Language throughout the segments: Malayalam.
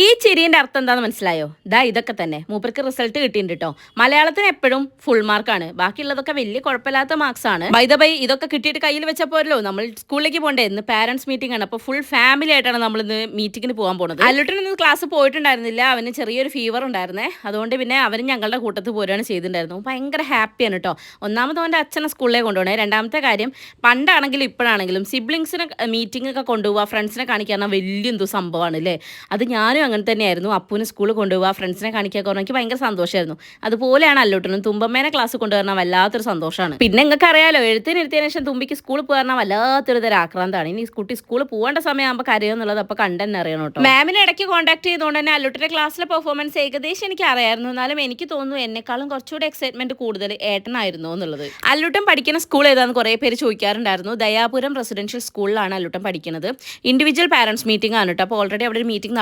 ഈ ചിരിന്റെ അർത്ഥം എന്താണെന്ന് മനസ്സിലായോ? ദാ ഇതൊക്കെ തന്നെ. മൂപ്പർക്ക് റിസൾട്ട് കിട്ടിയിട്ടുണ്ട് കേട്ടോ മലയാളത്തിന് എപ്പോഴും ഫുൾ മാർക്കാണ് ബാക്കിയുള്ളതൊക്കെ വലിയ കുഴപ്പമില്ലാത്ത മാർക്സ് ആണ്. ബൈ ബൈ ഇതൊക്കെ കിട്ടിയിട്ട് കയ്യിൽ വെച്ചപ്പോഴല്ലോ നമ്മൾ സ്കൂളിലേക്ക് പോകണ്ടേ ഇന്ന് പാരന്റ്സ് മീറ്റിംഗ് ആണ്. അപ്പോൾ ഫുൾ ഫാമിലി ആയിട്ടാണ് നമ്മൾ ഇന്ന് മീറ്റിംഗിന് പോകാൻ പോകുന്നത് അല്ലുട്ടൻ ഇന്ന് ക്ലാസ് പോയിട്ടുണ്ടായിരുന്നില്ല. അവന് ചെറിയൊരു ഫീവർ ഉണ്ടായിരുന്നേ. അതുകൊണ്ട് പിന്നെ അവൻ ഞങ്ങളുടെ കൂട്ടത്തിൽ പോരുകയാണ് ചെയ്തിട്ടുണ്ടായിരുന്നു. ഭയങ്കര ഹാപ്പിയാണ് കേട്ടോ ഒന്നാമത് അവന്റെ അച്ഛനെ സ്കൂളിലേക്ക് കൊണ്ടുപോകണേ. രണ്ടാമത്തെ കാര്യം പണ്ടാണെങ്കിലും ഇപ്പോഴാണെങ്കിലും സിബ്ലിങ്സിനെ മീറ്റിംഗ് ഒക്കെ കൊണ്ടുപോകുക ഫ്രണ്ട്സിനെ കാണിക്കാൻ വലിയ എന്തോ സംഭവമാണ് അല്ലേ അത് ഞാനും അങ്ങനെ തന്നെയായിരുന്നു. അപ്പൂനെ സ്കൂളിൽ കൊണ്ടുപോകുക ഫ്രണ്ട്സിനെ കാണിക്കാൻ പറഞ്ഞാൽ എനിക്ക് ഭയങ്കര സന്തോഷമായിരുന്നു അതുപോലെയാണ് അല്ലോട്ടനും. തുമ്പമ്മേനെ ക്ലാസ് കൊണ്ടുവരണം വല്ലാത്തൊരു സന്തോഷമാണ് പിന്നെ നിങ്ങൾക്ക് അറിയാലോ എഴുത്തിനിരുത്തിയതിനു ശേഷം തുമ്പിക്ക് സ്കൂളിൽ പോകാൻ വല്ലാത്തൊരു തരം ആക്രാന്താണ്. ഇനി കുട്ടി സ്കൂളിൽ പോകേണ്ട സമയമാകുമ്പോൾ കരയെന്നുള്ളത് അപ്പോൾ കണ്ടെന്നെ അറിയണം കേട്ടോ. മാമിനെ ഇടയ്ക്ക് കോൺടാക്ട് ചെയ്തുകൊണ്ട് തന്നെ അല്ലുട്ടിന്റെ ക്ലാസ്സിലെ പെർഫോമൻസ് ഏകദേശം എനിക്ക് അറിയായിരുന്നു. എന്നാലും എനിക്ക് തോന്നുന്നു എന്നെക്കാളും കുറച്ചുകൂടി എക്സൈറ്റ്മെന്റ് കൂടുതൽ ഏട്ടനായിരുന്നു എന്നുള്ളത്. അല്ലുട്ടൻ പഠിക്കുന്ന സ്കൂൾ ഏതാണെന്ന് കുറേ പേര് ചോദിക്കാറുണ്ടായിരുന്നു. ദയാപുരം റെസിഡൻഷ്യൽ സ്കൂളിലാണ് അല്ലുട്ടൻ പഠിക്കുന്നത്. ഇൻഡിവിജ്വൽ പാരന്റ്സ് മീറ്റിംഗ് ആണ് കേട്ടോ. അപ്പോൾ ഓൾറെഡി അവിടെ ഒരു മീറ്റിംഗ്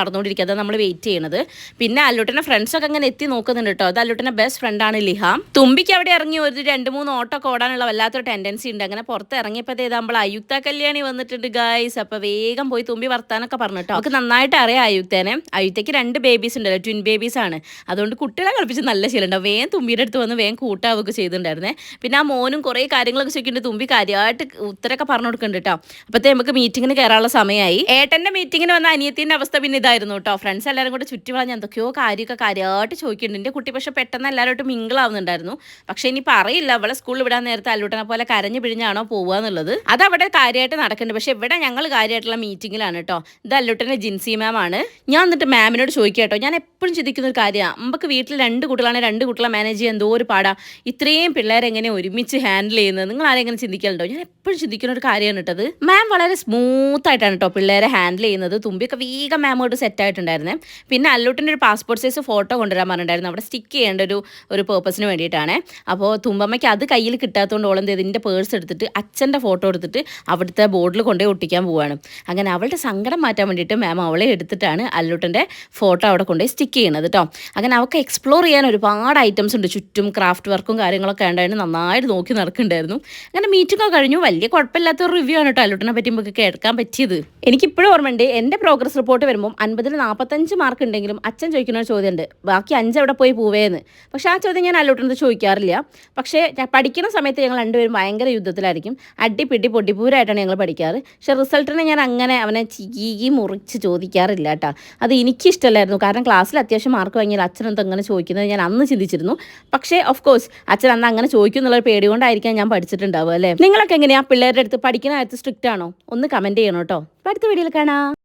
നടന്നുകൊണ്ടിരിക്കുന്നത് നമ്മൾ വെയിറ്റ് ചെയ്യണത്. പിന്നെ അല്ലുട്ടന ഫ്രണ്ട്സ് ഒക്കെ അങ്ങനെ എത്തി നോക്കുന്നുണ്ട് കേട്ടോ അത് അല്ലുട്ടന്റെ ബെസ്റ്റ് ഫ്രണ്ടാണ് ലിഹാം. തുമ്പിക്ക് അവിടെ ഇറങ്ങി ഒരു രണ്ട് മൂന്ന് ഓട്ടോ ഓടാനുള്ള വല്ലാത്തൊരു ടെൻഡൻസി ഉണ്ട്. അങ്ങനെ പുറത്ത് ഇറങ്ങിയപ്പോൾ നമ്മൾ അയുക്ത കല്യാണി വന്നിട്ടുണ്ട് ഗായ്സ് അപ്പോൾ വേഗം പോയി തുമ്പി വർത്താനൊക്കെ പറഞ്ഞു പറഞ്ഞിട്ടോ നമുക്ക് നന്നായിട്ട് അറിയാം അയുക്തേനെ. അയുക്തയ്ക്ക് രണ്ട് ബേബീസ് ഉണ്ടല്ലോ ട്വിൻ ബേബീസ് ആണ്. അതുകൊണ്ട് കുട്ടികളെ കളിപ്പിച്ച് നല്ല ശീലമുണ്ടാവും വേഗം തുമ്പിയുടെ അടുത്ത് വന്ന് വേഗം കൂട്ടാവുകയൊക്കെ ചെയ്തിട്ടുണ്ടായിരുന്നേ. പിന്നെ ആ മോനും കുറേ കാര്യങ്ങളൊക്കെ ചോദിക്കുന്നുണ്ട്. തുമ്പി കാര്യമായിട്ട് ഉത്തരമൊക്കെ പറഞ്ഞു കൊടുക്കുന്നുണ്ട് കേട്ടോ അപ്പോഴത്തെ നമുക്ക് മീറ്റിങ്ങിന് കയറാനുള്ള സമയമായി. ഏട്ടന്റെ മീറ്റിംഗിന് വന്ന അനിയത്തിന്റെ അവസ്ഥ പിന്നെ ഇതായിരുന്നു കേട്ടോ ഫ്രണ്ട്സ് എല്ലാവരും കൂടെ ചുറ്റി പറഞ്ഞ് എന്തൊക്കെയോ കാര്യമൊക്കെ കാര്യമായിട്ട് ചോദിക്കുന്നുണ്ട്. എന്റെ കുട്ടി പക്ഷേ പെട്ടെന്ന് എല്ലാവരോട്ടും മിങ്കിളാവുന്നുണ്ടായിരുന്നു പക്ഷേ ഇനി പറയില്ല. അവളെ സ്കൂളിൽ വിടാൻ നേരത്തെ അല്ലൂട്ടനെ പോലെ കരഞ്ഞു പിഴിഞ്ഞാണോ പോവുക എന്നുള്ളത്. അത് അവിടെ കാര്യമായിട്ട് നടക്കുന്നുണ്ട്. പക്ഷേ ഇവിടെ ഞങ്ങൾ കാര്യമായിട്ടുള്ള മീറ്റിങ്ങിലാണ് കേട്ടോ. ഇത് അല്ലൂട്ടന്റെ ജിൻസി മാം ആണ്. ഞാൻ എന്നിട്ട് മാമിനോട് ചോദിക്കുക കേട്ടോ. ഞാൻ എപ്പോഴും ചിന്തിക്കുന്ന ഒരു കാര്യമാണ് നമുക്ക് വീട്ടിൽ രണ്ട് കുട്ടികളാണ് രണ്ട് കുട്ടികളെ മാനേജ് ചെയ്യാൻ എന്തോ ഒരു പാടാ. ഇത്രയും പിള്ളേരെ എങ്ങനെ ഒരുമിച്ച് ഹാൻഡിൽ ചെയ്യുന്നത്? നിങ്ങൾ ആരെങ്ങനെ ചിന്തിക്കലുണ്ടോ ഞാൻ എപ്പോഴും ചിന്തിക്കുന്ന ഒരു കാര്യമാണ് കേട്ടത്. മാം വളരെ സ്മൂത്ത് ആയിട്ടാണ് കേട്ടോ പിള്ളേരെ ഹാൻഡിൽ ചെയ്യുന്നത്. തുമ്പിയൊക്കെ വേഗം മാമോട്ട് സെറ്റ് ആയിട്ടുണ്ടായിരുന്നേ പിന്നെ അല്ലൂട്ടിന്റെ ഒരു പാസ്പോർട്ട് സൈസ് ഫോട്ടോ കൊണ്ടുവരാൻ പറഞ്ഞിട്ടുണ്ടായിരുന്നു. അവിടെ സ്റ്റിക്ക് ചെയ്യേണ്ട ഒരു ഒരു പേർപ്പസിന് വേണ്ടിയിട്ടാണ്. അപ്പോൾ തുമ്പമ്മയ്ക്ക് അത് കയ്യിൽ കിട്ടാത്തതുകൊണ്ട് ഓളെന്ത് ഇതിന്റെ പേഴ്സ് എടുത്തിട്ട് അച്ഛന്റെ ഫോട്ടോ എടുത്തിട്ട് അവിടുത്തെ ബോർഡിൽ കൊണ്ടുപോയി ഒട്ടിക്കാൻ പോവാണ്. അങ്ങനെ അവളുടെ സങ്കടം മാറ്റാൻ വേണ്ടിയിട്ട് മാം അവളെ എടുത്തിട്ടാണ് അല്ലൂട്ടന്റെ ഫോട്ടോ അവിടെ കൊണ്ടുപോയി സ്റ്റിക്ക് ചെയ്യണത് കേട്ടോ അങ്ങനെ അവൾക്ക് എക്സ്പ്ലോർ ചെയ്യാൻ ഒരുപാട് ഐറ്റംസ് ഉണ്ട്. ചുറ്റും ക്രാഫ്റ്റ് വർക്കും കാര്യങ്ങളൊക്കെ ഉണ്ടായിരുന്നു നന്നായിട്ട് നോക്കി നടക്കുന്നുണ്ടായിരുന്നു. അങ്ങനെ മീറ്റിംഗ് ഒക്കെ കഴിഞ്ഞു. വലിയ കുഴപ്പമില്ലാത്ത റിവ്യൂ ആണ് കേട്ടോ അല്ലൂട്ടനെ പറ്റി നമുക്ക് കേൾക്കാൻ പറ്റിയത്. എനിക്കിപ്പോഴും ഓർമ്മയുണ്ട്. എന്റെ പ്രോഗ്രസ് റിപ്പോർട്ട് വരുമ്പോൾ അൻപതിൽ നാൽപ്പത്തഞ്ച് മാർക്ക് ഉണ്ടെങ്കിലും അച്ഛൻ ചോദിക്കുന്ന ഒരു ചോദ്യമുണ്ട്. ബാക്കി അഞ്ച് എവിടെ പോയി പോവേന്ന്. പക്ഷേ ആ ചോദ്യം ഞാൻ അല്ലോട്ടത് ചോദിക്കാറില്ല. പക്ഷേ പഠിക്കുന്ന സമയത്ത് ഞങ്ങൾ രണ്ടുപേരും ഭയങ്കര യുദ്ധത്തിലായിരിക്കും. അടിപിടി പൊട്ടിപ്പൂരായിട്ടാണ് ഞങ്ങൾ പഠിക്കാറ്. പക്ഷേ റിസൾട്ടിനെ ഞാൻ അങ്ങനെ അവനെ ചീകി മുറിച്ച് ചോദിക്കാറില്ല കേട്ടോ. അത് എനിക്കിഷ്ടമല്ലായിരുന്നു കാരണം ക്ലാസ്സിൽ അത്യാവശ്യം മാർക്ക് വാങ്ങിയാൽ അച്ഛനൊന്നും അങ്ങനെ ചോദിക്കുന്നത് ഞാൻ അന്ന് ചിന്തിച്ചിരുന്നു. പക്ഷേ ഓഫ് കോഴ്സ് അച്ഛൻ അന്ന് അങ്ങനെ ചോദിക്കും എന്നുള്ള പേടി കൊണ്ടായിരിക്കാം ഞാൻ പഠിച്ചിട്ടുണ്ടാവുക അല്ലേ? നിങ്ങളൊക്കെ എങ്ങനെയാണ് പിള്ളേരുടെ അടുത്ത് പഠിക്കുന്ന കാര്യത്തിൽ സ്ട്രിക്റ്റ് ആണോ? ഒന്ന് കമന്റ് ചെയ്യണം കേട്ടോ. അടുത്ത വീഡിയോയിൽ കാണാം.